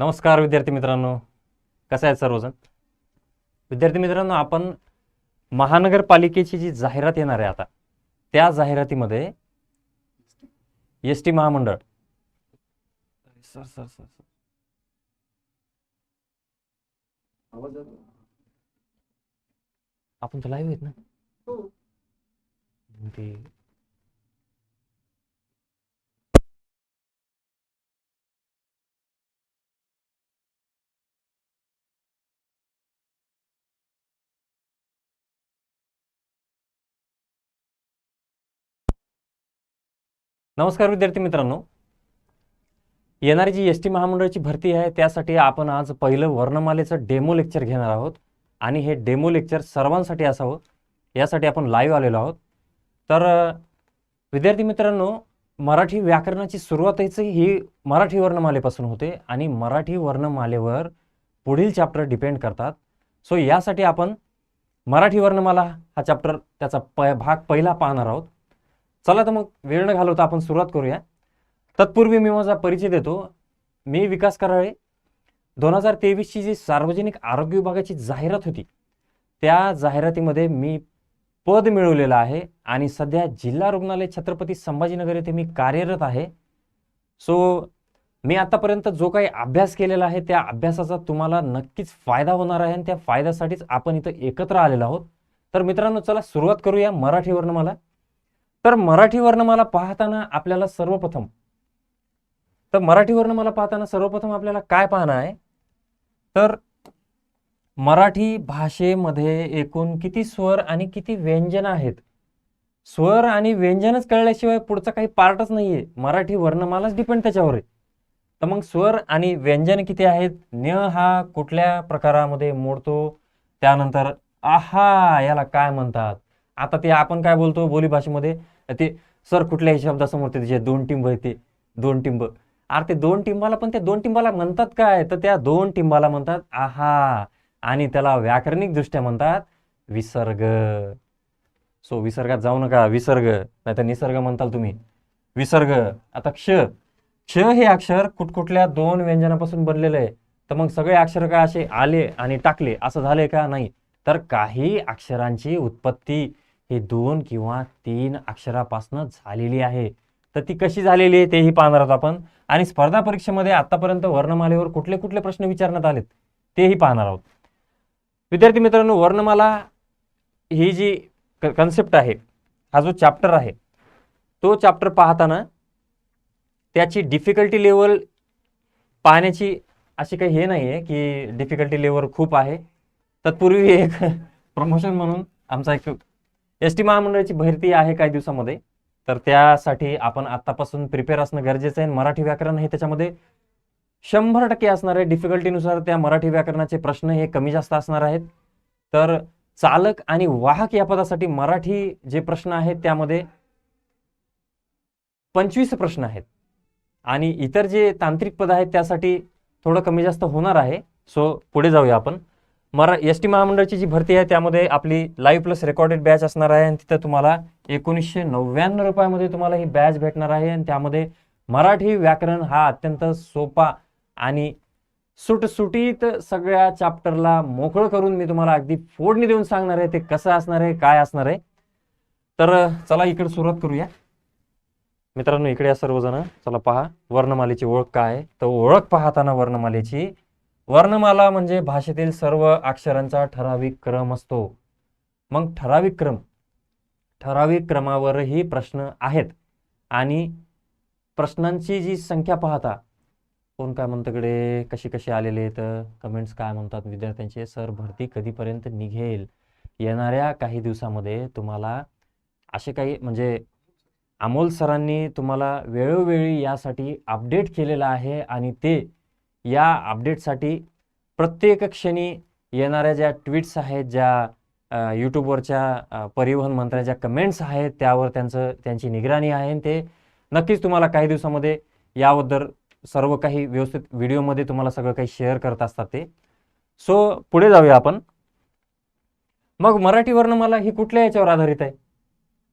नमस्कार विद्यार्थी मित्रांनो. कसं आहेत सर्वजण? विद्यार्थी मित्रांनो आपण महानगरपालिकेची जी जाहिरात येणार आहे आता त्या जाहिरातीमध्ये एस टी महामंडळ. Sir sir sir sir. आपण तर लाईव्ह आहेत ना? ते नमस्कार विद्यार्थी मित्रांनो. येणारी जी एस टी महामंडळाची भरती आहे त्यासाठी आपण आज पहिलं वर्णमालेचं डेमो लेक्चर घेणार आहोत. आणि हे डेमो लेक्चर सर्वांसाठी असावं यासाठी आपण लाईव्ह आलेलो आहोत. तर विद्यार्थी मित्रांनो मराठी व्याकरणाची सुरुवातच ही मराठी वर्णमालेपासून होते आणि मराठी वर्णमालेवर पुढील चॅप्टर डिपेंड करतात. सो यासाठी आपण मराठी वर्णमाला हा चॅप्टर त्याचा प भाग पहिला पाहणार आहोत. चला तर मग वेळ न घालवता आपण सुरुवात करूया. तत्पूर्वी मी माझा परिचय देतो. मी विकास कराळे. दोन हजार तेवीसची जी सार्वजनिक आरोग्य विभागाची जाहिरात होती त्या जाहिरातीमध्ये मी पद मिळवलेलं आहे आणि सध्या जिल्हा रुग्णालय छत्रपती संभाजीनगर येथे मी कार्यरत आहे. सो मी आतापर्यंत जो काही अभ्यास केलेला आहे त्या अभ्यासाचा तुम्हाला नक्कीच फायदा होणार आहे आणि त्या फायद्यासाठीच आपण इथं एकत्र आलेलो आहोत. तर मित्रांनो चला सुरुवात करूया मराठीवरनं मला. तर मराठी वर्णमाला पाहताना आपल्याला सर्वप्रथम तर मराठी वर्णमाला पाहताना सर्वप्रथम आपल्याला काय पाहणं आहे? तर मराठी भाषेमध्ये एकूण किती स्वर आणि किती व्यंजन आहेत? स्वर आणि व्यंजनच कळल्याशिवाय पुढचा काही पार्टच नाहीये. मराठी वर्णमालाच डिपेंड त्याच्यावर आहे. तर मग स्वर आणि व्यंजन किती आहेत? न हा कुठल्या प्रकारामध्ये मोडतो? त्यानंतर आहा याला काय म्हणतात? आता ते आपण काय बोलतो बोली भाषेमध्ये ते सर कुठल्याही शब्दासमोर ते जे दोन टिंब आहे ते दोन टिंब. अरे ते दोन टिंबाला पण त्या दोन टिंबाला म्हणतात काय? तर त्या दोन टिंबाला म्हणतात आहा! आणि त्याला व्याकरणिक दृष्ट्या म्हणतात विसर्ग. सो विसर्गात जाऊ नका. विसर्ग. नाही तर निसर्ग म्हणताल तुम्ही. विसर्ग. आता क्ष. क्ष हे अक्षर कुठकुठल्या दोन व्यंजनापासून बनलेलं आहे. तर मग सगळे अक्षर काय असे? आले आणि टाकले. असं झाले का? नाही. तर काही अक्षरांची उत्पत्ती हे दोन किंवा तीन अक्षरापासनं झालेली आहे. तर ती कशी झालेली आहे तेही पाहणार आहोत आपण. आणि स्पर्धा परीक्षेमध्ये आतापर्यंत वर्णमालेवर कुठले कुठले प्रश्न विचारण्यात आलेत तेही पाहणार आहोत. विद्यार्थी मित्रांनो वर्णमाला ही जी कन्सेप्ट आहे हा जो चॅप्टर आहे तो चॅप्टर पाहताना त्याची डिफिकल्टी लेवल पाहण्याची अशी काही हे नाही आहे की डिफिकल्टी लेवल खूप आहे. तत्पूर्वी एक प्रमोशन म्हणून आमचा एक एस टी महामंडळाची भरती आहे काही दिवसामध्ये. तर त्यासाठी आपण आतापासून प्रिपेअर असणं गरजेचं आहे मराठी व्याकरण हे त्याच्यामध्ये शंभर टक्के असणार आहे. डिफिकल्टीनुसार त्या मराठी व्याकरणाचे प्रश्न हे कमी जास्त असणार आहेत. तर चालक आणि वाहक या पदासाठी मराठी जे प्रश्न आहेत त्यामध्ये पंचवीस प्रश्न आहेत. आणि इतर जे तांत्रिक पद आहेत त्यासाठी थोडं कमी जास्त होणार आहे. सो पुढे जाऊया आपण. मरा एस टी महामंडळाची जी भरती आहे त्यामध्ये आपली लाईव्ह प्लस रेकॉर्डेड बॅच असणार आहे. आणि तिथं तुम्हाला एकोणीसशे नव्याण्णव रुपयामध्ये तुम्हाला ही बॅच भेटणार आहे. आणि त्यामध्ये मराठी व्याकरण हा अत्यंत सोपा आणि सुटसुटीत सगळ्या चॅप्टरला मोकळं करून मी तुम्हाला अगदी फोडणी देऊन सांगणार आहे ते कसं असणार आहे काय असणार आहे. तर चला इकडे सुरुवात करूया. मित्रांनो इकडे या सर्वजण चला पहा वर्णमालेची ओळख काय आहे? तर ओळख पाहताना वर्णमालेची वर्णमाला म्हणजे भाषेतील सर्व अक्षरांचा ठराविक क्रम असतो. मग ठराविक क्रम ठराविक क्रमावरही प्रश्न आहेत. आणि प्रश्नांची जी संख्या पाहता कोण काय म्हणतं इकडे कशी कशी आलेले आहेत कमेंट्स काय म्हणतात विद्यार्थ्यांचे सर भरती कधीपर्यंत निघेल? येणाऱ्या काही दिवसामध्ये तुम्हाला असे काही म्हणजे अमोल सरांनी तुम्हाला वेळोवेळी यासाठी अपडेट केलेलं आहे आणि ते या अपडेटसाठी प्रत्येक क्षणी येणाऱ्या ज्या ट्विट्स आहेत ज्या यूट्यूबवरच्या परिवहन मंत्र्याच्या कमेंट्स आहेत त्यावर त्यांचं त्यांची निगराणी आहे. ते नक्कीच तुम्हाला काही दिवसामध्ये याबद्दल सर्व काही व्यवस्थित व्हिडिओमध्ये तुम्हाला सगळं काही शेअर करत असतात ते. सो पुढे जाऊया आपण. मग मराठी वर्णमाला ही कुठल्या याच्यावर आधारित आहे?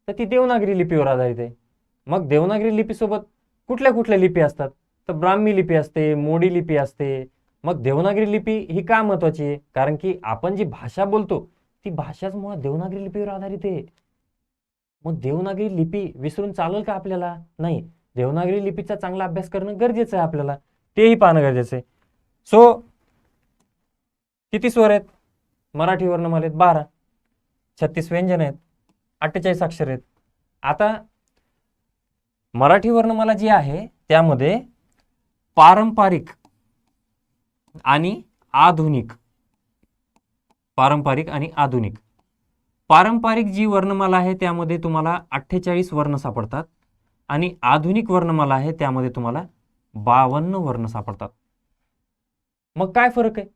तर ती देवनागरी लिपीवर आधारित आहे. मग देवनागरी लिपीसोबत कुठल्या कुठल्या लिपी असतात? तर ब्राह्मी लिपी असते मोडी लिपी असते. मग देवनागरी लिपी ही का महत्वाची आहे? कारण की आपण जी भाषा बोलतो ती भाषाच मुळात देवनागरी लिपीवर आधारित आहे. मग देवनागरी लिपी विसरून चालेल का आपल्याला? नाही. देवनागरी लिपीचा चांगला अभ्यास करणं गरजेचं आहे आपल्याला. तेही पाहणं गरजेचं आहे. सो किती स्वर आहेत? मराठी वर्णमालेत बारा. छत्तीस व्यंजन आहेत. अठ्ठेचाळीस अक्षर आहेत. आता मराठी वर्णमाला जी आहे त्यामध्ये पारंपरिक आणि आधुनिक. पारंपरिक आणि आधुनिक. पारंपरिक जी वर्णमाला आहे त्यामध्ये तुम्हाला अठ्ठेचाळीस वर्ण सापडतात आणि आधुनिक वर्णमाला आहे त्यामध्ये तुम्हाला बावन्न वर्ण सापडतात. मग काय फरक आहे?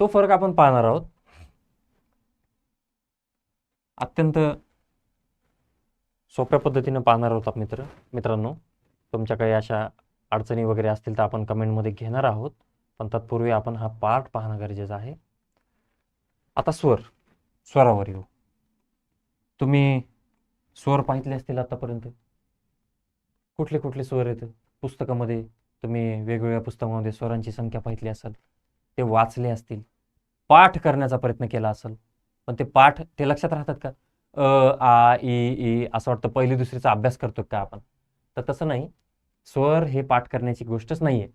तो फरक आपण पाहणार आहोत. अत्यंत सोप्या पद्धतीनं पाहणार आहोत मित्र मित्रांनो. तुमच्या काही अशा अडचणी वगैरे असतील तर आपण कमेंटमध्ये घेणार आहोत. पण तत्पूर्वी आपण हा पाठ पाहणं गरजेचं आहे. आता स्वर. स्वरावर येऊ. तुम्ही स्वर पाहितले असतील आतापर्यंत? कुठले कुठले स्वर येतं पुस्तकामध्ये तुम्ही वेगवेगळ्या पुस्तकामध्ये स्वरांची संख्या पाहितली असेल. ते वाचले असतील. पाठ करण्याचा प्रयत्न केला असेल. पण ते पाठ ते लक्षात राहतात का? अ आ ई असं वाटतं पहिली दुसरीचा अभ्यास करतो का आपण? तर तसं नाही. स्वर हे पाठ करण्याची गोष्टच नाही आहे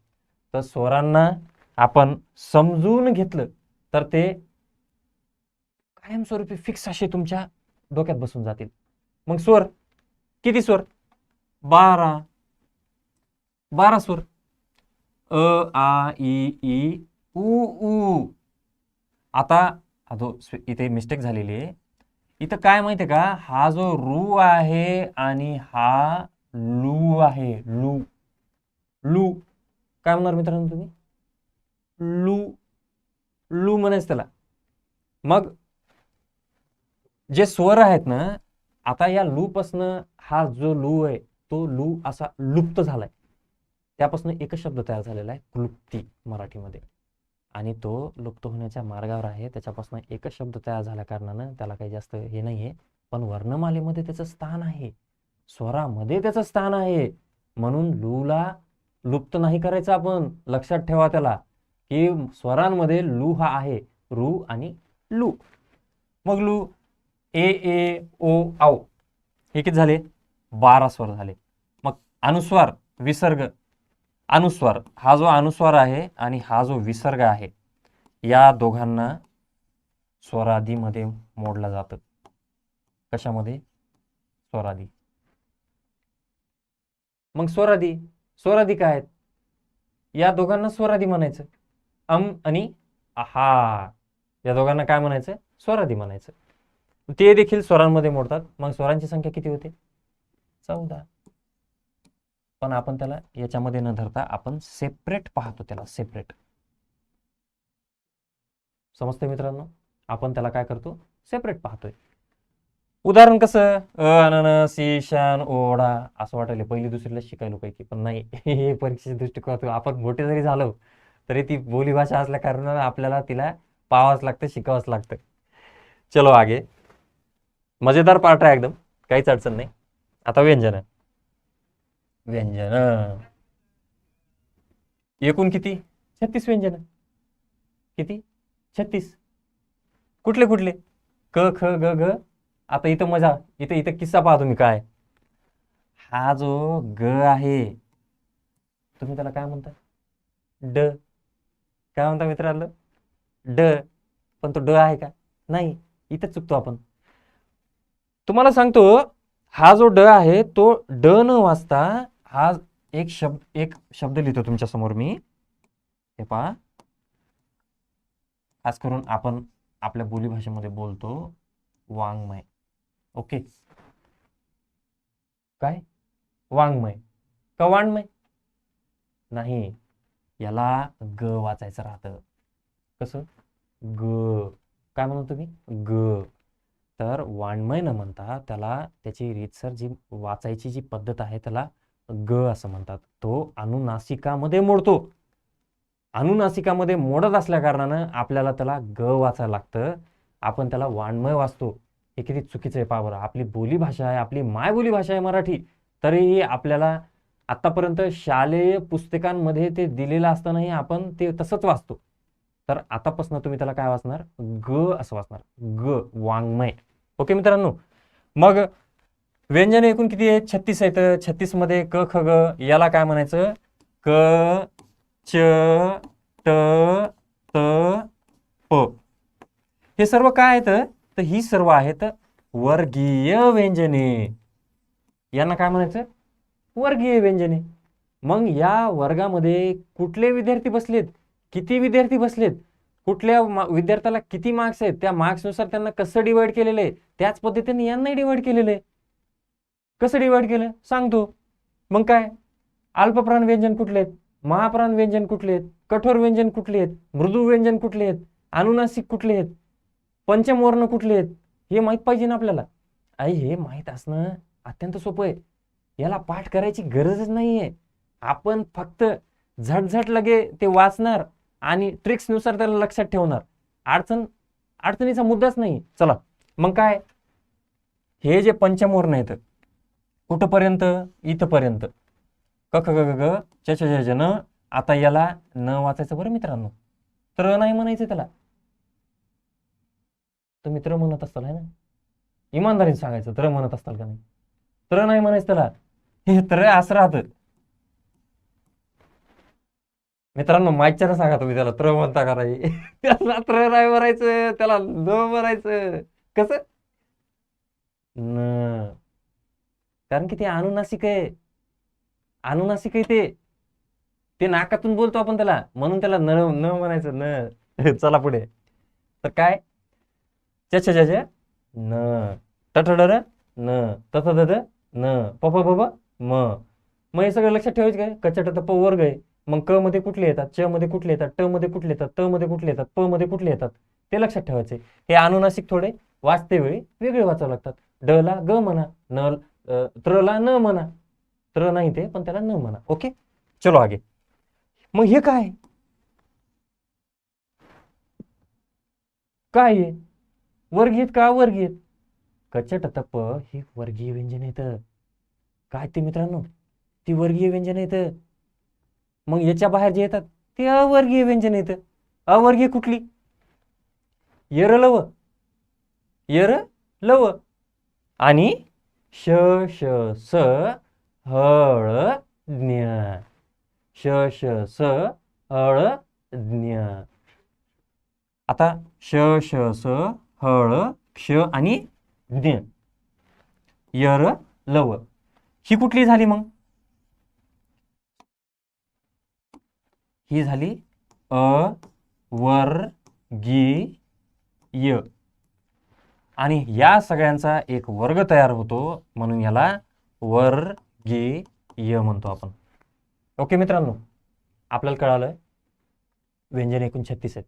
तर स्वरांना आपण समजून घेतलं तर ते कायमस्वरूपी फिक्स असे तुमच्या डोक्यात बसून जातील. मग स्वर? किती स्वर? बारा. बारा स्वर. अ आ इ ई उ ऊ आता जो इथे मिस्टेक झालेली आहे. इथं काय माहिती आहे का? हा जो रू आहे आणि हा लू आहे लू. लू. काय म्हणणार मित्रांनो तुम्ही? लू. लू म्हणायच त्याला. मग जे स्वर आहेत ना आता या लूपासनं हा जो लू आहे तो लू असा लुप्त झालाय. त्यापासून एकच शब्द तयार झालेला आहे क्लुप्ती मराठीमध्ये. आणि तो लुप्त होण्याच्या मार्गावर आहे. त्याच्यापासून एकच शब्द तयार झाल्या कारणानं त्याला काही जास्त हे नाही आहे पण वर्णमालेमध्ये त्याचं स्थान आहे. स्वरामध्ये त्याचं स्थान आहे. म्हणून लूला लुप्त नाही करायचं आपण. लक्षात ठेवा त्याला की स्वरांमध्ये लू हा आहे. रू आणि लू. मग लू ए ए ओ आऊ. हे किती झाले? बारा स्वर झाले. मग अनुस्वार विसर्ग. अनुस्वार हा जो अनुस्वार आहे आणि हा जो विसर्ग आहे या दोघांना स्वरादीमध्ये मोडलं जातं. कशामध्ये? स्वरादी. मग स्वरादी. स्वरादी काय आहेत? या दोघांना स्वरादी म्हणायचं. अम आणि आहा. या दोघांना काय म्हणायचं? स्वरादी म्हणायचं. ते देखील स्वरांमध्ये मोडतात. मग स्वरांची संख्या किती होते? चौदा. पण आपण त्याला याच्यामध्ये न धरता आपण सेपरेट पाहतो त्याला सेपरेट समजते मित्रांनो? आपण त्याला काय करतो? सेपरेट पाहतोय. उदाहरण कसं? अ अननस ईशान ओढा असं वाटायले पहिली दुसरीला शिकायलो पैकी पण नाही हे परीक्षेच्या दृष्टिकोनातून आपण मोठे जरी झालो तरी ती बोलीभाषा असल्या कारणानं आपल्याला तिला पाहावंच लागतं शिकावंच लागतं. चलो आगे. मजेदार पार्ट आहे एकदम. काहीच अडचण नाही. आता व्यंजन. व्यंजन. एकूण किती? छत्तीस व्यंजन. किती? छत्तीस. कुठले कुठले? क ख ग घ आता इथं मजा इथं इथं किस्सा पाहा तुम्ही काय. हा जो ग आहे तुम्ही त्याला काय म्हणता? ड. काय म्हणता मित्रांनो? ड. पण तो ड आहे का? नाही इथं चुकतो आपण. तुम्हाला सांगतो हा जो ड आहे तो ड न वाचता हा एक शब्द एक शब्द लिहितो तुमच्यासमोर मी. हे पहा. खास करून आपण आपल्या बोलीभाषेमध्ये बोलतो वाङ्मय. ओके. काय? वाङ्मय. कवाणमय नाही. याला ग वाचायचं राहतं. कसं? ग. काय म्हणतो तुम्ही? ग. तर वाङ्मय न म्हणता त्याला त्याची रीतसर जी वाचायची जी पद्धत आहे त्याला ग असं म्हणतात. तो अनुनासिकामध्ये मोडतो. अनुनासिकामध्ये मोडत असल्या कारणानं आपल्याला त्याला ग वाचायला लागतं. आपण त्याला वाङ्मय वाचतो. हे किती चुकीचं आहे पावर आपली बोलीभाषा आहे आपली मायबोली भाषा आहे मराठी. तरीही आपल्याला आतापर्यंत शालेय पुस्तकांमध्ये ते दिलेलं असतानाही आपण ते तसंच वाचतो. तर आतापासून तुम्ही त्याला काय वाचणार? ग असं वाचणार. ग वाङ्मय. ओके मित्रांनो? मग व्यंजन एकूण किती आहे? छत्तीस आहेत छत्तीसमध्ये क ख ग याला काय म्हणायचं? क च ट त प. हे सर्व काय आहेत? तर ही सर्व आहेत वर्गीय व्यंजने. यांना काय म्हणायचं? वर्गीय व्यंजने. मग या वर्गामध्ये कुठले विद्यार्थी बसलेत? किती विद्यार्थी बसलेत? कुठल्या विद्यार्थ्याला किती मार्क्स आहेत? त्या मार्क्सनुसार त्यांना कसं डिवाइड केलेलं आहे? त्याच पद्धतीने यांनाही डिवाइड केलेलं आहे. कसं डिवाइड केलं? सांगतो. मग काय? अल्पप्राण व्यंजन कुठले आहेत? महाप्राण व्यंजन कुठले आहेत? कठोर व्यंजन कुठले आहेत? मृदू व्यंजन कुठले आहेत? अनुनासिक कुठले आहेत? पंचमवर्ण कुठले आहेत? हे माहीत पाहिजे ना आपल्याला. आई हे माहीत असणं अत्यंत सोपं आहे. याला पाठ करायची गरजच नाही आहे आपण फक्त झटझट लगे ते वाचणार आणि ट्रिक्सनुसार त्याला लक्षात ठेवणार. अडचण अडचणीचा मुद्दाच नाही. चला मग काय? हे जे पंचमवर्ण आहेत कुठंपर्यंत? इथंपर्यंत. कख ग ग च न. आता याला न वाचायचं बरं मित्रांनो. तर नाही म्हणायचं त्याला. तर मित्र म्हणत असताल है ना? इमानदारीने सांगायचं तर म्हणत असताल का नाही? तर नाही म्हणायचं त्याला. हे तर असं राहतं. मित्रांनो माईकच्या सांगा तुम्ही त्याला त्र म्हणता का नाही? त्याला त्र नाही म्हणायचं त्याला न भरायचं कस? न. कारण की ते अनुनासिक आहे. अनुनासिक आहे ते. ते नाकातून बोलतो आपण त्याला. म्हणून त्याला न न म्हणायचं न. चला पुढे. तर काय? च च च छ न. टठडर न. तथ दद न. प प प प म. मग हे सगळं लक्षात ठेवायचं काय? कचट प वर्ग आहे. मग क मध्ये कुठले येतात? च मध्ये कुठले येतात? ट मध्ये कुठले येतात? त मध्ये कुठले येतात? प मध्ये कुठले येतात? ते लक्षात ठेवायचे. हे अनुनासिक थोडे वाचते वेळी वेगळे वाचावं लागतात. ड ला ग म्हणा न त्र ला न म्हणा. त्र नाही ते पण त्याला न म्हणा. ओके? चलो आगे. मग हे काय? काय वर्गीत वर्गीय का? वर्गीय कचट तप ही वर्गीय व्यंजन आहेत. काय ते मित्रांनो? ती वर्गीय व्यंजन आहेत. मग याच्या बाहेर जे येतात ते अवर्गीय व्यंजन येतं अवर्गीय कुठली? यर लव यर लव आणि श श स हळ ज्ञ श श स हळ ज्ञ आता श श स हळ क्ष आणि ज्ञ यर लव. ही कुठली झाली मग? ही झाली अ वर गी य. आणि या सगळ्यांचा एक वर्ग तयार होतो म्हणून याला वर गी य म्हणतो आपण. ओके मित्रांनो आपल्याला कळालं व्यंजन एकूण छत्तीस आहेत.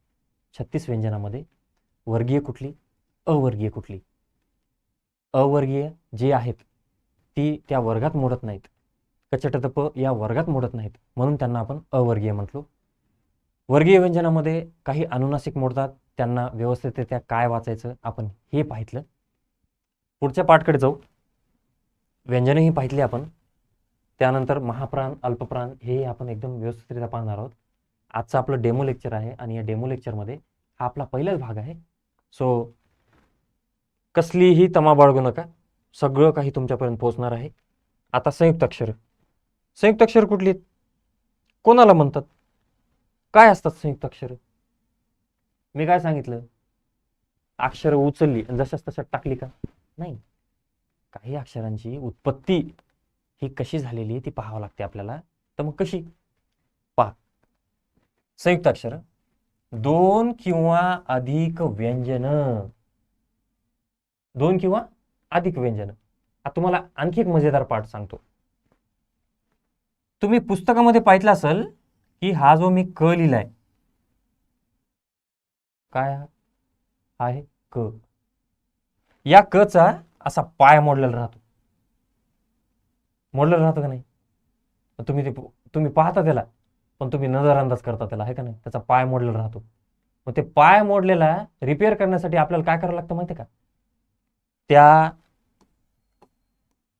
छत्तीस व्यंजनामध्ये वर्गीय कुठली? अवर्गीय कुठली? अवर्गीय जे आहेत ती त्या वर्गात मोडत नाहीत. कचटतप या वर्गात मोडत नाहीत. म्हणून त्यांना आपण अवर्गीय म्हटलो. वर्गीय व्यंजनामध्ये काही अनुनासिक मोडतात. त्यांना व्यवस्थितरित्या काय वाचायचं आपण हे पाहितलं. पुढच्या पाठकडे जाऊ. व्यंजनही पाहितली आपण. त्यानंतर महाप्राण अल्पप्राण हे आपण एकदम व्यवस्थितरित्या पाहणार आहोत. आजचं आपलं डेमो लेक्चर आहे आणि या डेमो लेक्चरमध्ये हा आपला पहिलाच भाग आहे. सो कसलीही तमा बाळगू नका. सगळं काही तुमच्यापर्यंत पोहोचणार आहे. आता संयुक्त अक्षर. संयुक्त अक्षर कुठली आहेत? कोणाला म्हणतात? काय असतात संयुक्त अक्षर? मी काय सांगितलं? अक्षरं उचलली आणि जशाच तशात टाकली का? नाही. काही अक्षरांची उत्पत्ती ही कशी झालेली आहे ती पाहावं लागते आपल्याला. तर मग कशी? पहा. संयुक्त अक्षर. दोन किंवा अधिक व्यंजन. दोन किंवा अधिक व्यंजन. आता तुम्हाला आणखी एक मजेदार पाठ सांगतो. तुम्ही पुस्तकामध्ये पाहिलं असेल की हा जो मी क लिहिलाय काय हा? आहे क? या क चा असा पाय मोडलेला राहतो. मोडलेला राहतो का नाही? तुम्ही ते तुम्ही पाहता त्याला पण तुम्ही नजरअंदाज करता त्याला आहे का नाही? त्याचा पाय मोडलेला राहतो. मग ते पाय मोडलेला रिपेअर करण्यासाठी आपल्याला काय करावं लागतं माहिती का? त्या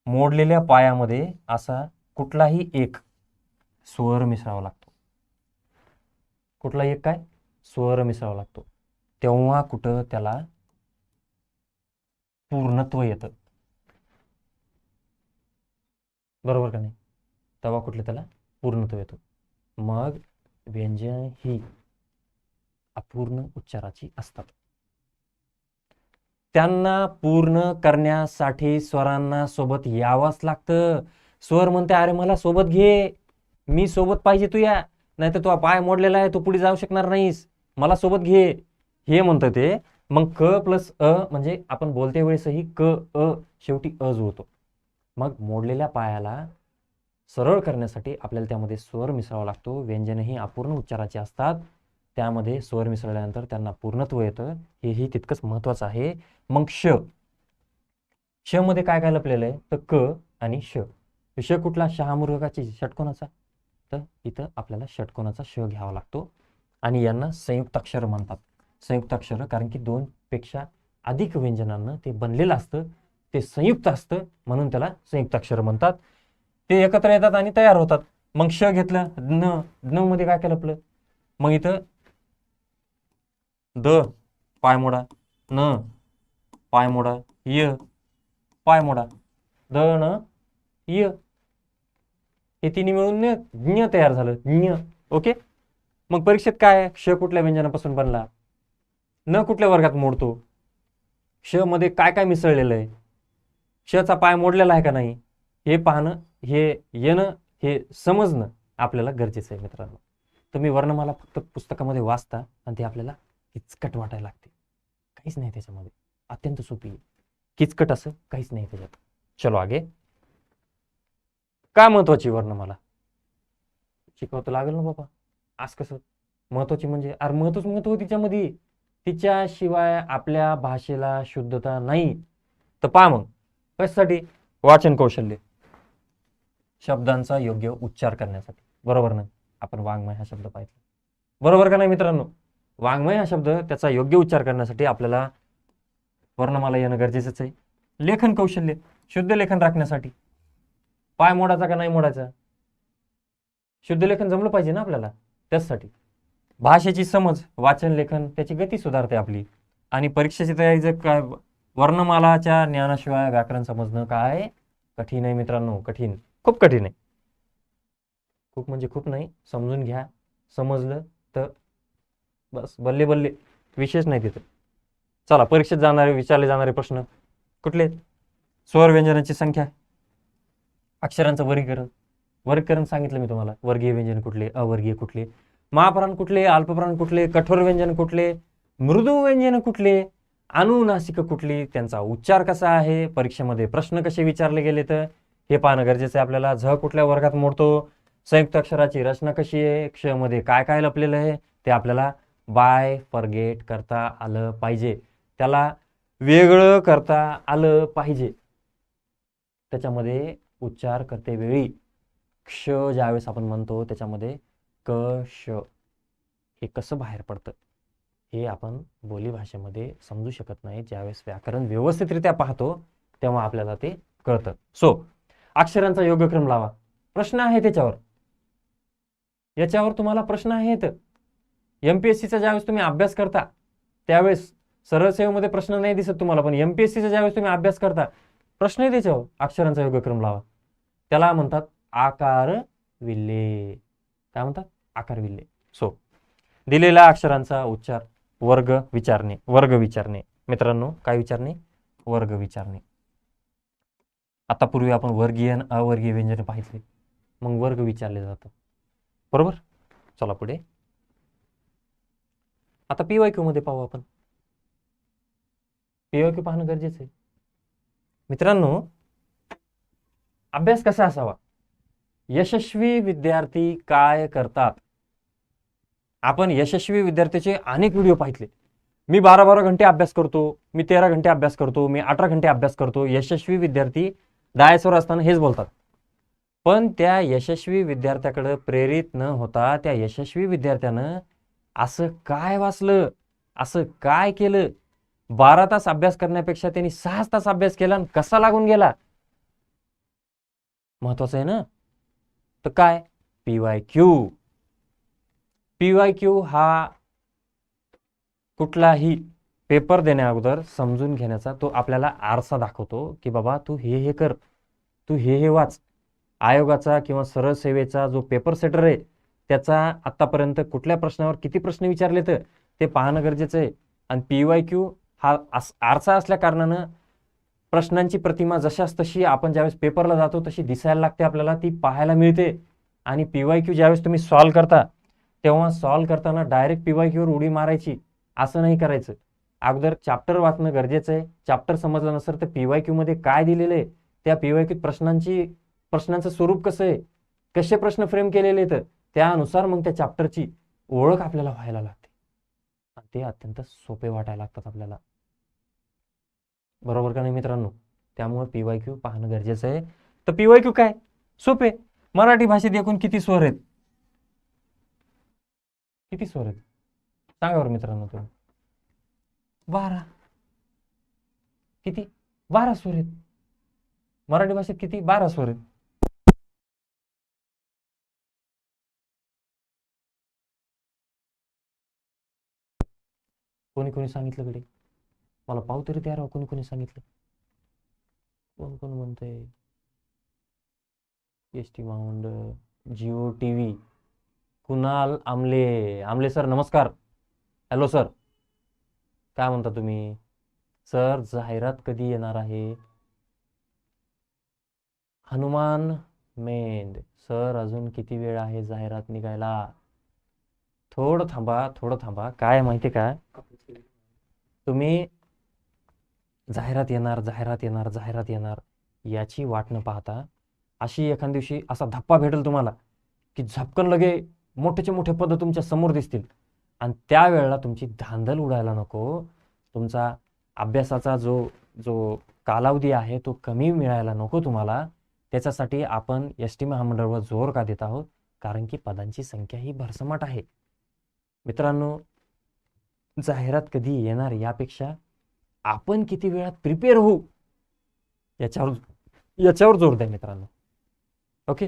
मोडलेल्या पायामध्ये असा कुठलाही एक स्वर मिसळावा लागतो. कुठलाही एक काय? स्वर मिसळावा लागतो. तेव्हा कुठं त्याला पूर्णत्व येतं. बरोबर का नाही? तेव्हा कुठलं त्याला पूर्णत्व येतो. मग व्यंजन ही अपूर्ण उच्चाराची असतात. त्यांना पूर्ण करण्यासाठी स्वरांना सोबत यावंच लागतं. स्वर म्हणते अरे मला सोबत घे. मी सोबत पाहिजे तू या. नाही तर तू पाय मोडलेला आहे तू पुढे जाऊ शकणार नाहीस. मला सोबत घे. हे म्हणतं ते. मग क प्लस अ म्हणजे आपण बोलते वेळेसही क अ शेवटी अ जुळतो. मग मोडलेल्या पायाला सरळ करण्यासाठी आपल्याला त्यामध्ये स्वर मिसळावा लागतो. व्यंजनही अपूर्ण उच्चाराचे असतात. त्यामध्ये स्वर मिसळल्यानंतर त्यांना पूर्णत्व येतं. हेही तितकंच महत्त्वाचं आहे. मग श. श मध्ये काय काय लपलेलं आहे? तर क आणि श. श कुठला? शहामृगाची षटकोनाचा. तर इथं आपल्याला षटकोनाचा श घ्यावा लागतो. आणि यांना संयुक्ताक्षर म्हणतात. संयुक्ताक्षर कारण की दोन पेक्षा अधिक व्यंजनांना ते बनलेलं असतं. ते संयुक्त असतं म्हणून त्याला संयुक्ताक्षर म्हणतात. ते एकत्र येतात आणि तयार होतात. मग श घेतलं. न. न मध्ये काय केलं आपलं मग इथं द पायमोडा न पायमोडा य पायमोडा द न य. हे तिन्ही मिळून ज्ञ तयार झालं. ज्ञ. ओके? मग परीक्षेत काय क्ष कुठल्या व्यंजनापासून बनला? न कुठल्या वर्गात मोडतो? क्षमध्ये काय काय मिसळलेलं आहे? क्षचा पाय मोडलेला आहे का नाही? हे पाहणं हे येणं हे समजणं आपल्याला गरजेचं आहे मित्रांनो. तुम्ही वर्णमाला फक्त पुस्तकामध्ये वाचता आणि ते आपल्याला किचकट वाटायला लागते. काहीच नाही त्याच्यामध्ये. अत्यंत सोपी. आहे किचकट असं काहीच नाही त्याच्यात. चलो आगे. का महत्वाची वर्णमाला शिकवत लागेल ना बाबा. आज कसं? महत्वाची म्हणजे अरे महत्वच महत्त्व तिच्यामध्ये. तिच्याशिवाय आपल्या भाषेला शुद्धता नाही. तर पहा मग कशासाठी? वाचन कौशल्य. शब्दांचा योग्य उच्चार करण्यासाठी. बरोबर ना? आपण वाङ्मय हा शब्द पाहिजे बरोबर का नाही मित्रांनो? वाङ्मय हा शब्द त्याचा योग्य उच्चार करण्यासाठी आपल्याला वर्णमाला येणं गरजेचंच आहे. लेखन कौशल्य शुद्ध लेखन राखण्यासाठी. पाय मोडायचा का नाही मोडायचा? शुद्ध लेखन जमलं पाहिजे ना आपल्याला? त्याचसाठी. भाषेची समज वाचन लेखन त्याची गती सुधारते आपली. आणि परीक्षेची तयारी जर काय वर्णमालाच्या ज्ञानाशिवाय व्याकरण समजणं काय? कठीण आहे मित्रांनो कठीण. खूप कठीण आहे. खूप म्हणजे खूप नाही समजून घ्या. समजलं तर बस बल्ले बल्ले. विशेष नाही तिथं. चला परीक्षेत जाणारे विचारले जाणारे प्रश्न. कुठले? स्वर व्यंजनाची संख्या. अक्षरांचं वर्गीकरण. वर्गीकरण सांगितलं मी तुम्हाला. वर्गीय व्यंजन कुठले? अवर्गीय कुठले? महाप्राण कुठले? अल्पप्राण कुठले? कठोर व्यंजन कुठले? मृदू व्यंजन कुठले? अनुनासिक कुठली? त्यांचा उच्चार कसा आहे? परीक्षेमध्ये प्रश्न कसे विचारले गेले तर? हे पाहणं गरजेचं आहे आपल्याला. झ कुठल्या वर्गात मोडतो? संयुक्त अक्षराची रचना कशी आहे? क्षमध्ये काय काय लपलेलं आहे? ते आपल्याला बाय फॉरगेट करता आलं पाहिजे. त्याला वेगळं करता आलं पाहिजे. त्याच्यामध्ये उच्चार करते वेळी. क्ष ज्यावेळेस आपण म्हणतो त्याच्यामध्ये क श हे कसं बाहेर पडतं? हे आपण बोलीभाषेमध्ये समजू शकत नाही. ज्यावेळेस व्याकरण व्यवस्थितरित्या पाहतो तेव्हा आपल्याला ते कळतं. सो अक्षरांचा योग्य क्रम लावा. प्रश्न आहे त्याच्यावर याच्यावर तुम्हाला प्रश्न आहेत. एम पी एस सीचा ज्यावेळेस तुम्ही अभ्यास करता त्यावेळेस सरळ सेवेमध्ये प्रश्न नाही दिसत तुम्हाला पण एम पी एस सीचा ज्यावेळेस तुम्ही अभ्यास करता प्रश्न आहे त्याच्यावर हो. अक्षरांचा योगक्रम लावा. त्याला म्हणतात आकार विल्ले. काय म्हणतात? आकार विल्ले. सो दिलेल्या अक्षरांचा उच्चार वर्ग विचारणे वर्ग विचारणे. मित्रांनो काय विचारणे? वर्ग विचारणे. आता पूर्वी आपण वर्गीय आणि अवर्गीय व्यंजने पाहिजे मग वर्ग विचारले जातं. बरोबर? चला पुढे. आता पीवाय क्यू मध्ये पाहू आपण. पीवाय क्यू पाहणं गरजेचं आहे. मित्रांनो अभ्यास कसा असावा? यशस्वी विद्यार्थी काय करतात? आपण यशस्वी विद्यार्थ्याचे अनेक व्हिडिओ पाहितले. मी बारा बारा घंटे अभ्यास करतो मी तेरा घंटे अभ्यास करतो मी अठरा घंटे अभ्यास करतो. यशस्वी विद्यार्थी डायसवर असताना हेच बोलतात. पण त्या यशस्वी विद्यार्थ्याकडे प्रेरित न होता त्या यशस्वी विद्यार्थ्यानं असं काय वाचलं? असं काय केलं? बारा तास अभ्यास करण्यापेक्षा त्यांनी सहा तास अभ्यास केला आणि कसा लागून गेला? महत्वाचं आहे ना? तर काय? P Y Q. P Y Q हा कुठलाही पेपर देण्या अगोदर समजून घेण्याचा तो आपल्याला आरसा दाखवतो की बाबा तू हे हे कर तू हे हे वाच. आयोगाचा किंवा सरळ सेवेचा जो पेपर सेटर आहे त्याचा आत्तापर्यंत कुठल्या प्रश्नावर किती प्रश्न विचारले तर ते पाहणं गरजेचं आहे. आणि पी वाय क्यू हा आस- आरसा असल्या कारणानं प्रश्नांची प्रतिमा जशास तशी आपण ज्यावेळेस पेपरला जातो तशी दिसायला लागते आपल्याला ती पाहायला मिळते. आणि पी वाय क्यू ज्यावेळेस तुम्ही सॉल्व करता तेव्हा सॉल्व करताना डायरेक्ट पी वाय क्यूवर उडी मारायची असं नाही करायचं. अगोदर चॅप्टर वाचणं गरजेचं आहे. चॅप्टर समजलं नसेल तर पी वाय क्यूमध्ये काय दिलेलं आहे त्या पी वाय क्यूत प्रश्नांची प्रश्नांचं स्वरूप कसं आहे कसे प्रश्न फ्रेम केलेले आहेत त्यानुसार मग त्या चॅप्टरची ओळख आपल्याला व्हायला लागते. आणि ते अत्यंत सोपे वाटायला लागतात आपल्याला. बरोबर का नाही मित्रांनो? त्यामुळे पी वाय क्यू पाहणं गरजेचं आहे. तर पी वाय क्यू काय? सोपे. मराठी भाषेत एकूण किती स्वर आहेत? किती स्वर आहेत? सांगा बरं मित्रांनो तुम्ही. बारा. किती? बारा स्वर आहेत. मराठी भाषेत किती? बारा स्वर आहेत. कोणी कोणी सांगितलं कडे मला पाहू तरी तयार कोणी कोणी सांगितलं? कोण कोण म्हणतंय? एस टी महामंडळ जिओ टी व्ही कुणाल आमले. आमले सर नमस्कार. Hello sir. काय म्हणता तुम्ही? सर जाहिरात कधी येणार आहे? हनुमान मेंद सर अजून किती वेळ आहे जाहिरात निघायला? थोडं थांबा थोडं थांबा. काय माहिती आहे का? तुम्ही जाहिरात येणार जाहिरात येणार जाहिरात येणार याची वाट न पाहता अशी एखाद दिवशी असा धप्पा भेटेल तुम्हाला की झपकन लगे मोठेचे मोठे पद तुमच्यासमोर दिसतील. आणि त्यावेळेला तुमची धांदल उडायला नको. तुमचा अभ्यासाचा जो जो कालावधी आहे तो कमी मिळायला नको तुम्हाला. त्याच्यासाठी आपण एस टी महामंडळावर जोर का देत आहोत? कारण की पदांची संख्या ही भरसमाट आहे. मित्रांनो जाहिरात कधी येणार यापेक्षा आपण किती वेळात प्रिपेअर होऊ याच्यावर याच्यावर जोर द्या मित्रांनो. ओके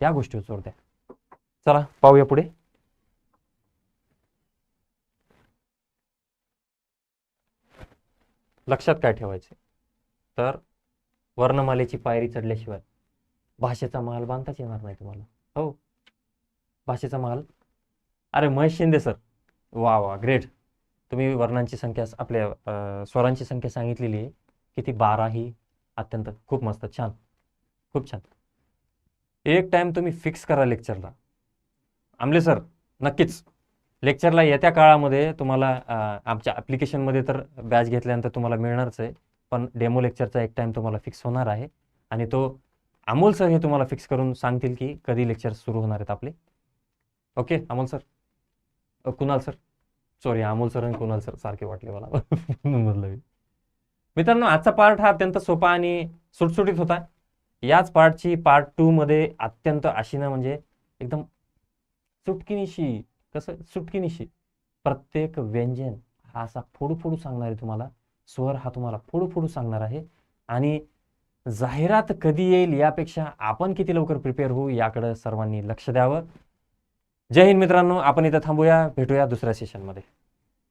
त्या गोष्टीवर जोर द्या. चला पाहूया पुढे. लक्षात काय ठेवायचे? तर वर्णमालेची पायरी चढल्याशिवाय भाषेचा महाल बांधताच येणार नाही तुम्हाला. हो. भाषेचा महाल अरे महेश शिंदे सर. वा वा ग्रेट तुम्ही वर्णांची संख्या आपल्या स्वरांची संख्या सांगितलेली आहे. की ती बारा ही अत्यंत खूप मस्त छान. खूप छान. एक टाइम तुम्ही फिक्स करा लेक्चरला आमले सर नक्कीच. लेक्चरला येत्या काळामध्ये तुम्हाला आमच्या ॲप्लिकेशनमध्ये तर बॅच घेतल्यानंतर तुम्हाला मिळणारच आहे. पण डेमो लेक्चरचा एक टाइम तुम्हाला फिक्स होणार आहे. आणि तो अमोल सर हे तुम्हाला फिक्स करून सांगतील की कधी लेक्चर सुरू होणार आहेत आपले. Okay Amol sir. Kunal sir? Sorry Amol sir आणि कुणाल सर. सारखे वाटले मला. म्हणून म्हणलं मी. मित्रांनो आजचा पार्ट हा अत्यंत सोपा आणि सुटसुटीत होता. याच पार्टची पार्ट टू मध्ये अत्यंत आशिना म्हणजे एकदम सुटकिनीशी कसं? सुटकिनीशी प्रत्येक व्यंजन हा असा फोडू फोडू सांगणार आहे तुम्हाला. स्वर हा तुम्हाला फोडू फोडू सांगणार आहे. आणि जाहिरात कधी येईल यापेक्षा आपण किती लवकर प्रिपेअर होऊ याकडे सर्वांनी लक्ष द्यावं. जय हिंद मित्रांनो आपण इथं थांबूया. भेटूया दुसऱ्या सेशनमध्ये